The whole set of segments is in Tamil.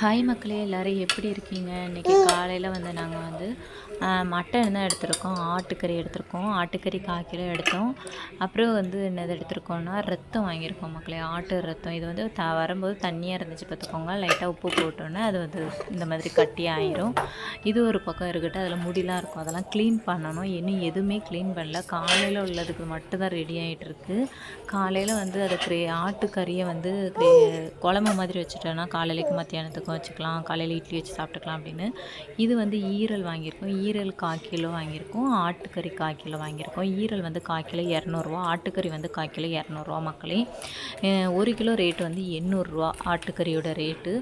ஹாய் மக்களே எல்லோரும் எப்படி இருக்கீங்க? இன்றைக்கி காலையில் வந்து நாங்கள் வந்து மட்டன் தான் எடுத்திருக்கோம். ஆட்டுக்கறி எடுத்திருக்கோம். ஆட்டுக்கறி கால் கிலோ எடுத்தோம். அப்புறம் வந்து என்னது எடுத்திருக்கோம்னா ரத்தம் வாங்கியிருக்கோம் மக்களே. ஆட்டு ரத்தம். இது வந்து த வரும்போது தண்ணியாக இருந்துச்சு பார்த்துக்கோங்க. லைட்டாக உப்பு போட்டோன்னே அது வந்து இந்த மாதிரி கட்டி ஆயிரும். இது ஒரு பக்கம் இருக்கட்டும். அதில் முடிலாம் இருக்கும். அதெல்லாம் க்ளீன் பண்ணணும். இன்னும் எதுவுமே க்ளீன் பண்ணல. காலையில் உள்ளதுக்கு மட்டும்தான் ரெடி ஆகிட்டுருக்கு காலையில் வந்து அதை கிரே ஆட்டுக்கறியை வந்து குழம்பு மாதிரி வச்சுட்டோன்னா காலையிலைக்கு மத்தியானத்துக்கும் வச்சுக்கலாம் காலையில் இட்லி வச்சு சாப்பிட்டுக்கலாம் அப்படின்னு. இது வந்து ஈரல் வாங்கியிருக்கோம். ஈரல் கால் கிலோ வாங்கியிருக்கோம். ஆட்டுக்கறி கால் கிலோ வாங்கியிருக்கோம். ஈரல் வந்து கால் கிலோ இரநூறுவா. ஆட்டுக்கறி வந்து கால் கிலோ இரநூறுவா மக்களே. ஒரு கிலோ ரேட்டு வந்து எண்ணூறுரூவா ஆட்டுக்கறியோட ரேட்டு.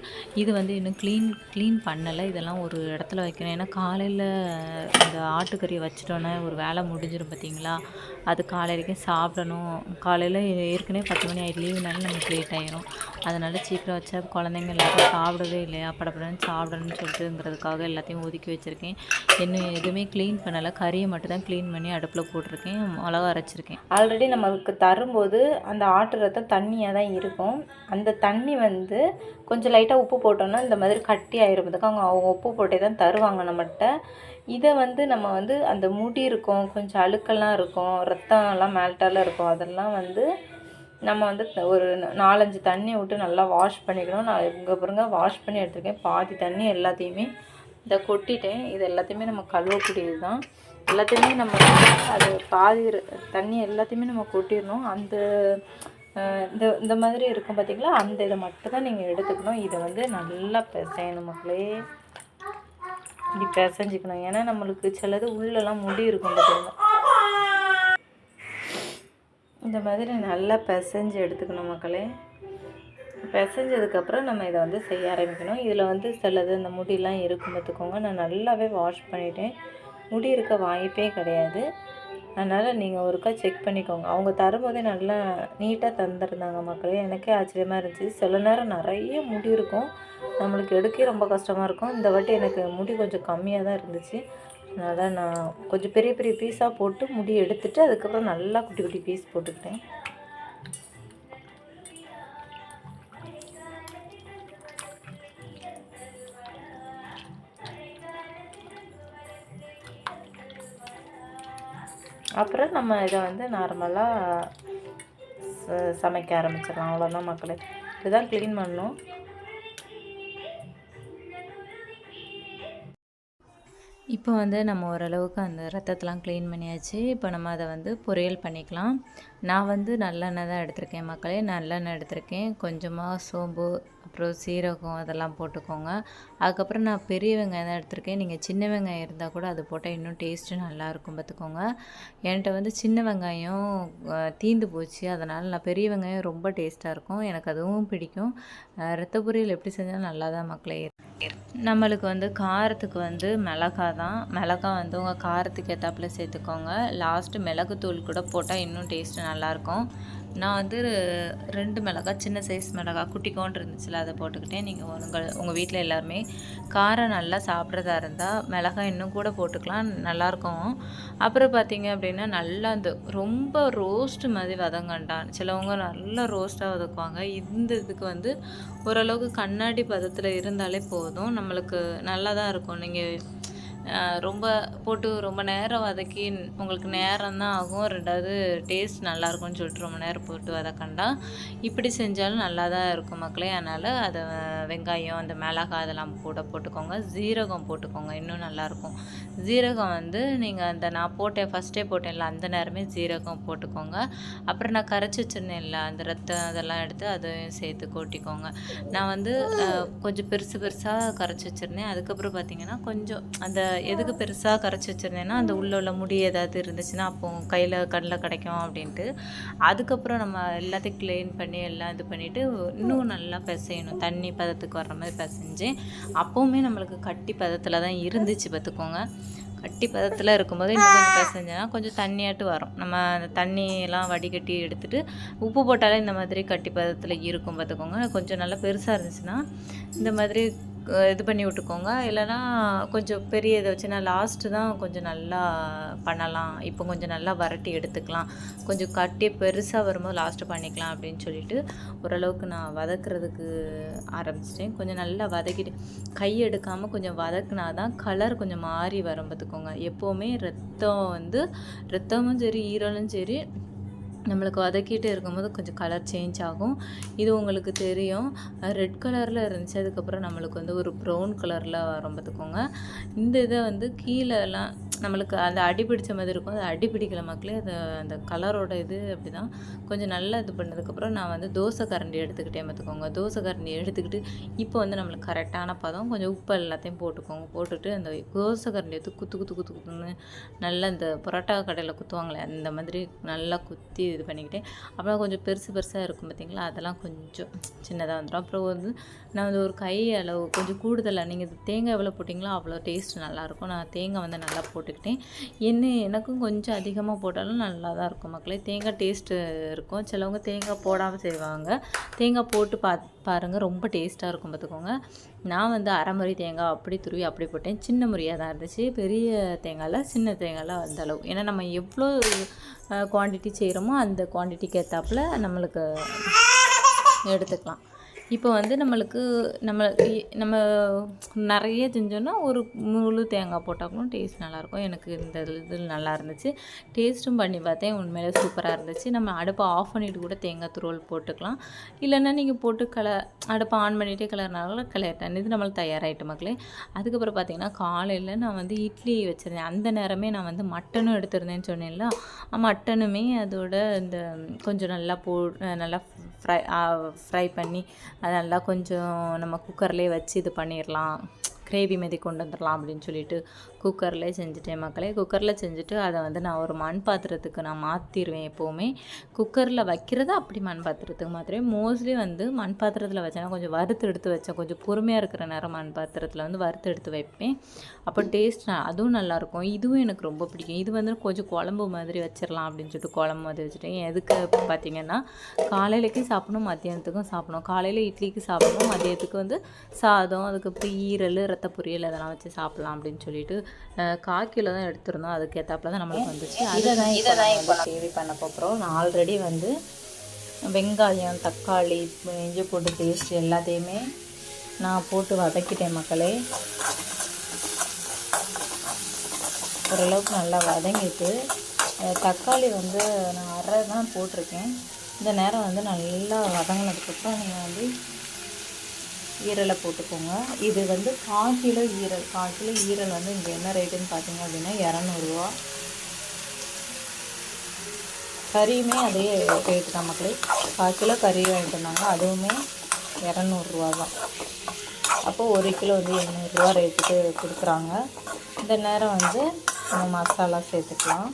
இது வந்து இன்னும் க்ளீன் க்ளீன் பண்ணலை. இதெல்லாம் ஒரு இடத்துல வைக்கணும். ஏன்னா காலையில் இந்த ஆட்டுக்கறியை வச்சிட்டோன்னே ஒரு வேலை முடிஞ்சிடும் பார்த்தீங்களா? அது காலை சாப்பிடணும். காலையில் ஏற்கனவே பத்து மணி ஆகிட்டு லீவுனால நமக்கு லேட் ஆயிரும். அதனால் சீக்கிரம் வச்சா குழந்தைங்க எல்லோரும் சாப்பிடவே இல்லையா? படப்படன்னு சாப்பிடணும்னு சொல்லிட்டுங்கிறதுக்காக எல்லாத்தையும் ஒதுக்கி வச்சுருக்கேன். இன்னும் எதுவுமே க்ளீன் பண்ணலை. கறியை மட்டும் தான் க்ளீன் பண்ணி அடுப்பில் போட்டிருக்கேன். மிளகா அரைச்சிருக்கேன். ஆல்ரெடி நம்மளுக்கு தரும்போது அந்த ஆட்டு ரத்தம் தண்ணியாக தான் இருக்கும். அந்த தண்ணி வந்து கொஞ்சம் லைட்டாக உப்பு போட்டோன்னா இந்த மாதிரி கட்டி ஆயிரும் அவங்க அவங்க உப்பு போட்டே தான் தருவாங்க நம்மகிட்ட. இதை வந்து நம்ம வந்து அந்த முடி இருக்கும். கொஞ்சம் அழுக்கெல்லாம் இருக்கும். ரத்தம்லாம் மேல்ட்டாலாம் இருக்கும். அதெல்லாம் வந்து நம்ம வந்து ஒரு நாலஞ்சு தண்ணி விட்டு நல்லா வாஷ் பண்ணிக்கணும். நான் இங்கே பாருங்க வாஷ் பண்ணி எடுத்துருக்கேன். பாதி தண்ணி எல்லாத்தையுமே இதை கொட்டிட்டேன். இது எல்லாத்தையுமே நம்ம கழுவக்கூடியது தான் எல்லாத்தையுமே நம்ம அது பாதி தண்ணி எல்லாத்தையுமே நம்ம கொட்டிடணும். அந்த இந்த இந்த மாதிரி இருக்கும் பார்த்தீங்களா அந்த இதை மட்டும் தான் நீங்கள் எடுத்துக்கணும். இதை வந்து நல்லா பிசையணும் மக்களே. இப்படி பிசைஞ்சிக்கணும். ஏன்னா நம்மளுக்கு சிலது உள்ளெல்லாம் முடி இருக்கும் பார்த்தீங்களா இந்த மாதிரி நல்லா பிசைஞ்சு எடுத்துக்கணும் மக்களே. பிசைஞ்சதுக்கப்புறம் நம்ம இதை வந்து செய்ய ஆரம்பிக்கணும். இதில் வந்து சிலது இந்த முடியெலாம் இருக்கும் பார்த்துக்கோங்க. நான் நல்லாவே வாஷ் பண்ணிட்டேன். முடி இருக்க வாய்ப்பே கிடையாது. அதனால் நீங்கள் ஒருக்கா செக் பண்ணிக்கோங்க. அவங்க தரும்போதே நல்லா நீட்டாக தந்துருந்தாங்க மக்களே. எனக்கே ஆச்சரியமாக இருந்துச்சு. சில நேரம் நிறைய முடி இருக்கும். நம்மளுக்கு எடுக்க ரொம்ப கஷ்டமாக இருக்கும். இந்த வாட்டி எனக்கு முடி கொஞ்சம் கம்மியாக தான் இருந்துச்சு. அதனால் நான் கொஞ்சம் பெரிய பெரிய பீஸாக போட்டு முடி எடுத்துட்டு அதுக்கப்புறம் நல்லா குட்டி குட்டி பீஸ் போட்டுக்கிட்டேன். அப்புறம் நம்ம இதை வந்து நார்மலாக சமைக்க ஆரம்பிச்சிடலாம். அவ்வளோதான் மக்களே. இதுதான் க்ளீன் பண்ணணும். இப்போ வந்து நம்ம ஓரளவுக்கு அந்த ரத்தத்தெலாம் க்ளீன் பண்ணியாச்சு. இப்போ நம்ம அதை வந்து பொரியல் பண்ணிக்கலாம். நான் வந்து நல்லெண்ணெய் தான் எடுத்திருக்கேன் மக்களே நல்லெண்ணெய் எடுத்திருக்கேன். கொஞ்சமாக சோம்பு அப்புறம் சீரகம் அதெல்லாம் போட்டுக்கோங்க. அதுக்கப்புறம் நான் பெரிய வெங்காயம் தான் எடுத்திருக்கேன். நீங்கள் சின்ன வெங்காயம் இருந்தால் கூட அது போட்டால் இன்னும் டேஸ்ட்டு நல்லாயிருக்கும் பார்த்துக்கோங்க. என்கிட்ட வந்து சின்ன வெங்காயம் தீந்து போச்சு. அதனால் நான் பெரிய வெங்காயம் ரொம்ப டேஸ்ட்டாக இருக்கும். எனக்கு அதுவும் பிடிக்கும். ரத்த பொரியல் எப்படி செஞ்சாலும் நல்லா தான் மக்களே நம்மளுக்கு வந்து காரத்துக்கு வந்து மிளகா தான். மிளகா வந்து உங்கள் காரத்துக்கு ஏற்றாப்புல சேர்த்துக்கோங்க. லாஸ்ட்டு மிளகுத்தூள் கூட போட்டால் இன்னும் டேஸ்ட்டு நல்லாயிருக்கும். நான் வந்து ரெண்டு மிளகா சின்ன சைஸ் மிளகா குட்டிக்கோண்டு இருந்துச்சுல அதை போட்டுக்கிட்டேன். நீங்கள் உங்கள் உங்கள் வீட்டில் எல்லாருமே காரம் நல்லா சாப்பிட்றதா இருந்தால் மிளகாய் இன்னும் கூட போட்டுக்கலாம் நல்லாயிருக்கும். அப்புறம் பார்த்தீங்க அப்படின்னா நல்லா அந்த ரொம்ப ரோஸ்ட்டு மாதிரி வதங்கண்டான் சிலவங்க நல்லா ரோஸ்ட்டாக வதக்குவாங்க. இந்த இதுக்கு வந்து ஓரளவுக்கு கண்ணாடி பதத்தில் இருந்தாலே போதும். நம்மளுக்கு நல்லா தான் இருக்கும். நீங்கள் ரொம்ப போட்டு ரொம்ப நேரம் வதக்கி உங்களுக்கு நேரம் தான் ஆகும். ரெண்டாவது டேஸ்ட் நல்லாயிருக்கும்னு சொல்லிட்டு ரொம்ப நேரம் போட்டு வதக்கண்டா. இப்படி செஞ்சாலும் நல்லா தான் இருக்கும் மக்களே. அதனால் அதை வெங்காயம் அந்த மிளகாய் அதெல்லாம் கூட போட்டுக்கோங்க. ஜீரகம் போட்டுக்கோங்க. இன்னும் நல்லாயிருக்கும் ஜீரகம் வந்து நீங்கள் அந்த நான் போட்டேன் ஃபஸ்ட்டே போட்டேன்ல அந்த நேரமே ஜீரகம் போட்டுக்கோங்க. அப்புறம் நான் கரைச்சி வச்சிருந்தேன்ல அந்த ரத்தம் அதெல்லாம் எடுத்து அதையும் சேர்த்து கொட்டிக்கோங்க. நான் வந்து கொஞ்சம் பெருசு பெருசாக கரைச்சி வச்சுருந்தேன். அதுக்கப்புறம் பார்த்தீங்கன்னா கொஞ்சம் அந்த எதுக்கு பெருசாக கரைச்சி வச்சுருந்தேன்னா அந்த உள்ள உள்ள முடி ஏதாவது இருந்துச்சுன்னா அப்போ கையில் கண்ணில் கிடைக்கும் அப்படின்ட்டு. அதுக்கப்புறம் நம்ம எல்லாத்தையும் க்ளீன் பண்ணி எல்லாம் இது பண்ணிவிட்டு இன்னும் நல்லா பிசையணும். தண்ணி பதத்துக்கு வர்ற மாதிரி பிசைஞ்சு அப்போவுமே நம்மளுக்கு கட்டி பதத்தில் தான் இருந்துச்சு பார்த்துக்கோங்க. கட்டி பதத்தில் இருக்கும்போது இன்னும் கொஞ்சம் பிசைஞ்சேன்னா கொஞ்சம் தண்ணியாட்டு வரும். நம்ம அந்த தண்ணியெல்லாம் வடிகட்டி எடுத்துகிட்டு உப்பு போட்டாலே இந்த மாதிரி கட்டி பதத்தில் இருக்கும் பார்த்துக்கோங்க. கொஞ்சம் நல்லா பெருசாக இருந்துச்சுன்னா இந்த மாதிரி இது பண்ணி விட்டுக்கோங்க. இல்லைன்னா கொஞ்சம் பெரிய இதை வச்சு நான் லாஸ்ட்டு தான் கொஞ்சம் நல்லா பண்ணலாம். இப்போ கொஞ்சம் நல்லா வரட்டி எடுத்துக்கலாம். கொஞ்சம் கட்டி பெருசாக வரும்போது லாஸ்ட்டு பண்ணிக்கலாம் அப்படின்னு சொல்லிட்டு ஓரளவுக்கு நான் வதக்குறதுக்கு ஆரம்பிச்சிட்டேன். கொஞ்சம் நல்லா வதக்கிட்டு கை எடுக்காமல் கொஞ்சம் வதக்குனா தான் கலர் கொஞ்சம் மாறி வரும் பார்த்துக்கோங்க. எப்போவுமே ரத்தம் வந்து ரத்தமும் சரி ஈரலும் சரி நம்மளுக்கு வதக்கிட்டு இருக்கும்போது கொஞ்சம் கலர் சேஞ்ச் ஆகும். இது உங்களுக்கு தெரியும். ரெட் கலரில் இருந்துச்சு. அதுக்கப்புறம் நம்மளுக்கு வந்து ஒரு ப்ரௌன் கலரில் வரும் பார்த்துக்கோங்க இந்த இதை வந்து கீழெல்லாம் நம்மளுக்கு அந்த அடி பிடிச்ச மாதிரி இருக்கும். அது அடி பிடிக்கல மக்களே அது அந்த கலரோட இது அப்படி தான் கொஞ்சம் நல்லா இது பண்ணதுக்கப்புறம் நான் வந்து தோசை கரண்டி எடுத்துக்கிட்டேன் பார்த்துக்கோங்க. தோசை கரண்டி எடுத்துக்கிட்டு இப்போ வந்து நம்மளுக்கு கரெக்டான பதம் கொஞ்சம் உப்பு எல்லாத்தையும் போட்டுக்கோங்க. போட்டுட்டு அந்த தோசை கரண்டி எடுத்து குத்து குத்து குத்து குத்துன்னு நல்லா இந்த பரோட்டா கடையில் குத்துவாங்களே அந்த மாதிரி நல்லா குத்தி இது பண்ணிக்கிட்டேன். அப்புறம் கொஞ்சம் பெருசு பெருசாக இருக்கும் பார்த்தீங்களா? அதெல்லாம் கொஞ்சம் சின்னதாக வந்துடும். அப்புறம் வந்து நான் வந்து ஒரு கை அளவு கொஞ்சம் கூடுதலாக நீங்கள் தேங்காய் எவ்வளோ போட்டிங்களோ அவ்வளோ டேஸ்ட் நல்லாயிருக்கும் நான் தேங்காய் வந்து நல்லா போட்டு போட்டுக்கிட்டேன். என்ன எனக்கும் கொஞ்சம் அதிகமாக போட்டாலும் நல்லா தான் இருக்கும் மக்களே. தேங்காய் டேஸ்ட்டு இருக்கும். சிலவங்க தேங்காய் போடாமல் செய்வாங்க. தேங்காய் போட்டு பா பாருங்கள் ரொம்ப டேஸ்ட்டாக இருக்கும் பார்த்துக்கோங்க நான் வந்து அரை முறை தேங்காய் அப்படி துருவி அப்படி போட்டேன். சின்ன முறையாக தான் இருந்துச்சு. பெரிய தேங்காயில் சின்ன தேங்காயில் அந்த அளவு. ஏன்னா நம்ம எவ்வளோ குவான்டிட்டி செய்கிறோமோ அந்த குவான்டிட்டிக்கு ஏற்றாப்புல நம்மளுக்கு எடுத்துக்கலாம். இப்போ வந்து நம்மளுக்கு நம்ம நம்ம நிறைய செஞ்சோன்னா ஒரு முழு தேங்காய் போட்டாலும் டேஸ்ட் நல்லாயிருக்கும். எனக்கு இந்த இது நல்லா இருந்துச்சு. டேஸ்ட்டும் பண்ணி பார்த்தேன். உண்மையிலே சூப்பராக இருந்துச்சு. நம்ம அடுப்பை ஆஃப் பண்ணிட்டு கூட தேங்காய் துருவல் போட்டுக்கலாம். இல்லைன்னா நீங்கள் போட்டு கல அடுப்பை ஆன் பண்ணிகிட்டே கலர்னால கலர்ட்டேன் இது நம்மளுக்கு தயாராகிட்டு மக்களே. அதுக்கப்புறம் பார்த்தீங்கன்னா காலையில் நான் வந்து இட்லி வச்சுருந்தேன். அந்த நேரமே நான் வந்து மட்டனும் எடுத்திருந்தேன்னு சொன்னேன்ல. மட்டனுமே அதோட இந்த கொஞ்சம் நல்லா போ நல்லா ஃப்ரை ஃப்ரை பண்ணி அது நல்லா கொஞ்சம் நம்ம குக்கர்லேயே வச்சு இது பண்ணிடலாம் கிரேவி மாரி கொண்டு வந்துடலாம் அப்படின்னு சொல்லிட்டு குக்கரில் செஞ்சுட்டேன் மக்களே. குக்கரில் செஞ்சுட்டு அதை வந்து நான் ஒரு மண் பாத்திரத்துக்கு நான் மாற்றிடுவேன் எப்போவுமே. குக்கரில் வைக்கிறத அப்படி மண் பாத்திரத்துக்கு மாத்திரமே மோஸ்ட்லி வந்து மண் பாத்திரத்தில் வச்சேன்னா கொஞ்சம் வறுத்து எடுத்து வச்சேன் கொஞ்சம் பொறுமையாக இருக்கிற நேரம் மண் பாத்திரத்தில் வந்து வறுத்து எடுத்து வைப்பேன். அப்போ டேஸ்ட் அதுவும் நல்லாயிருக்கும். இதுவும் எனக்கு ரொம்ப பிடிக்கும். இது வந்து கொஞ்சம் குழம்பு மாதிரி வச்சிடலாம் அப்படின்னு சொல்லிட்டு குழம்பு மாதிரி வச்சுட்டேன். எதுக்கு பார்த்தீங்கன்னா காலையிலக்கு சாப்பிடணும் மத்தியானத்துக்கும் சாப்பிடணும். காலையில் இட்லிக்கு சாப்பிடணும் மதியத்துக்கு வந்து சாதம் அதுக்கப்புறம் ஈரல் ரத்த பொரியல் அதெல்லாம் வச்சு சாப்பிட்லாம் அப்படின்னு சொல்லிட்டு கால் கிலோ தான் எடுத்திருந்தோம். அதுக்கு ஏற்றாப்புல தான் நம்மளுக்கு வந்துச்சு. அதை தான் இதை தான் இப்போ சேவி பண்ண போகிறோம் நான் ஆல்ரெடி வந்து வெங்காயம் தக்காளி இஞ்சி போட்டு பேஸ்ட் எல்லாத்தையுமே நான் போட்டு வதக்கிட்டேன் மக்களே. ஓரளவுக்கு நல்லா வதங்கிட்டு தக்காளி வந்து நான் அரை தான் போட்டிருக்கேன். இந்த நேரம் வந்து நல்லா வதங்கினதுக்கப்புறம் நீங்கள் வந்து ஈரலை போட்டுக்கோங்க. இது வந்து கால் கிலோ ஈரல் கால் கிலோ ஈரல் வந்து இங்கே என்ன ரேட்டுன்னு பார்த்தீங்க அப்படின்னா இரநூறுவா. கறியுமே அதே ரேட்டு தான் மக்களே. கால் கிலோ கறி வாங்கிட்டு வந்தாங்க. அதுவுமே இரநூறுவா தான். அப்போது ஒரு கிலோ வந்து எண்ணூறுரூவா ரேட்டுக்கு கொடுக்குறாங்க. இந்த நேரம் வந்து நம்ம மசாலா சேர்த்துக்கலாம்.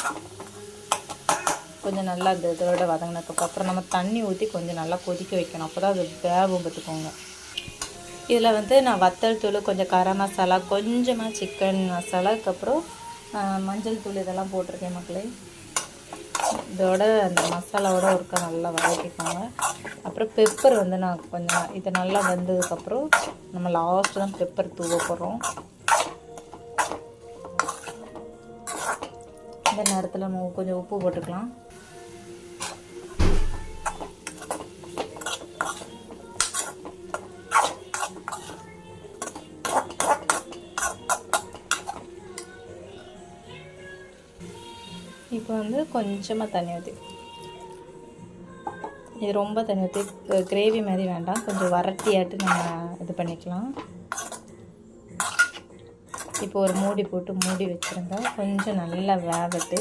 கொஞ்சம் நல்லா இந்த இதோட வதங்கினதுக்கப்புறம் நம்ம தண்ணி ஊற்றி கொஞ்சம் நல்லா கொதிக்க வைக்கணும். அப்போ தான் அது வேகும் பார்த்துக்கோங்க. இதில் வந்து நான் வத்தல் தூள் கொஞ்சம் கரம் மசாலா கொஞ்சமாக சிக்கன் மசாலா அதுக்கப்புறம் மஞ்சள் தூள் இதெல்லாம் போட்டிருக்கேன் மக்களே. இதோட அந்த மசாலாவோட ஒருக்க நல்லா வதக்கிக்கோங்க. அப்புறம் பெப்பர் வந்து நான் கொஞ்சம் இது நல்லா வெந்ததுக்கப்புறம் நம்ம லாஸ்ட்டு தான் பெப்பர் தூவ போகிறோம் இந்த நேரத்தில் நம்ம கொஞ்சம் உப்பு போட்டுக்கலாம். இப்போ வந்து கொஞ்சமாக தண்ணி ஊற்றி இது ரொம்ப தண்ணி ஊற்றி கிரேவி மாதிரி வேண்டாம். கொஞ்சம் வறட்டியாட்டு நம்ம இது பண்ணிக்கலாம். இப்போ ஒரு மூடி போட்டு மூடி வச்சுருந்தா கொஞ்சம் நல்லா வேகட்டு.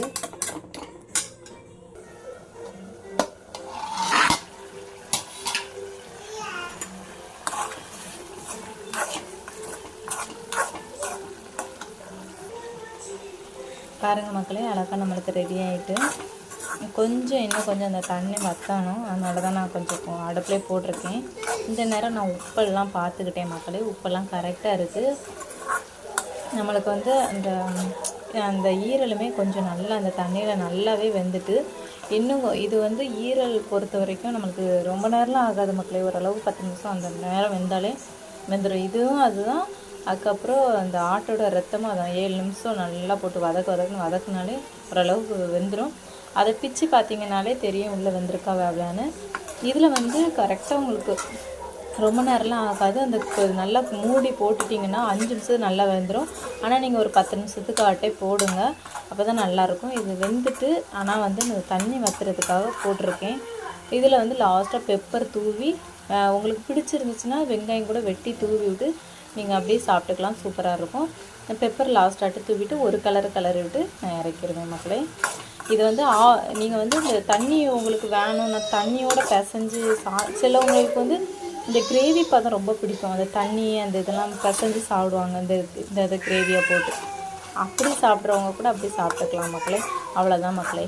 பாருங்கள் மக்களே அழகாக நம்மளுக்கு ரெடி ஆகிட்டு கொஞ்சம் இன்னும் கொஞ்சம் அந்த தண்ணி வத்தணும். அதனால தான் நான் கொஞ்சம் அடுப்பிலே போட்டிருக்கேன். இந்த நேரம் நான் உப்பெல்லாம் பார்த்துக்கிட்டேன் மக்களே. உப்பெல்லாம் கரெக்டாக இருக்குது நம்மளுக்கு வந்து அந்த அந்த ஈரலுமே கொஞ்சம் நல்லா அந்த தண்ணியில் நல்லாவே வெந்துட்டு இன்னும் இது வந்து ஈரல் பொறுத்த வரைக்கும் நம்மளுக்கு ரொம்ப நேரம்லாம் ஆகாது மக்களே. ஓரளவு பத்து நிமிஷம் அந்த நேரம் வெந்தாலே வெந்துடும் இதுவும் அதுதான் அதுக்கப்புறம் அந்த ஆட்டோட ரத்தமும் அதான் ஏழு நிமிஷம் நல்லா போட்டு வதக்க வதக்குன்னு வதக்குனாலே ஓரளவுக்கு வெந்துடும் அதை பிச்சு பார்த்தீங்கன்னாலே தெரியும் உள்ளே வெந்திருக்கா வேவலான்னு. இதில் வந்து கரெக்டாக உங்களுக்கு ரொம்ப நேரம்லாம் ஆகாது. அந்த நல்லா மூடி போட்டுட்டிங்கன்னா அஞ்சு நிமிஷம் நல்லா வெந்துடும் ஆனால் நீங்கள் ஒரு பத்து நிமிஷத்துக்கு ஆட்டே போடுங்க. அப்போ தான் நல்லாயிருக்கும். இது வெந்துட்டு ஆனால் வந்து தண்ணி வற்றுறதுக்காக போட்டிருக்கேன். இதில் வந்து லாஸ்ட்டாக பெப்பர் தூவி உங்களுக்கு பிடிச்சிருந்துச்சுன்னா வெங்காயம் கூட வெட்டி தூவி விட்டு நீங்கள் அப்படியே சாப்பிட்டுக்கலாம். சூப்பராக இருக்கும். பெப்பர் லாஸ்ட்டாட்டு தூவிட்டு ஒரு கலர் கலர் விட்டு நான் இறக்கிடுவேன் மக்களே. இது வந்து ஆ நீங்கள் வந்து இந்த தண்ணி உங்களுக்கு வேணும்னா தண்ணியோட பிசைஞ்சு சா சிலவங்களுக்கு வந்து இந்த கிரேவி பதம் ரொம்ப பிடிக்கும். அந்த தண்ணி அந்த இதெல்லாம் பிசைஞ்சு சாப்பிடுவாங்க. இந்த இந்த இதை கிரேவியை போட்டு. அப்படி சாப்பிட்றவங்க கூட அப்படி சாப்பிட்டுக்கலாம் மக்களே. அவ்வளோதான் மக்களே.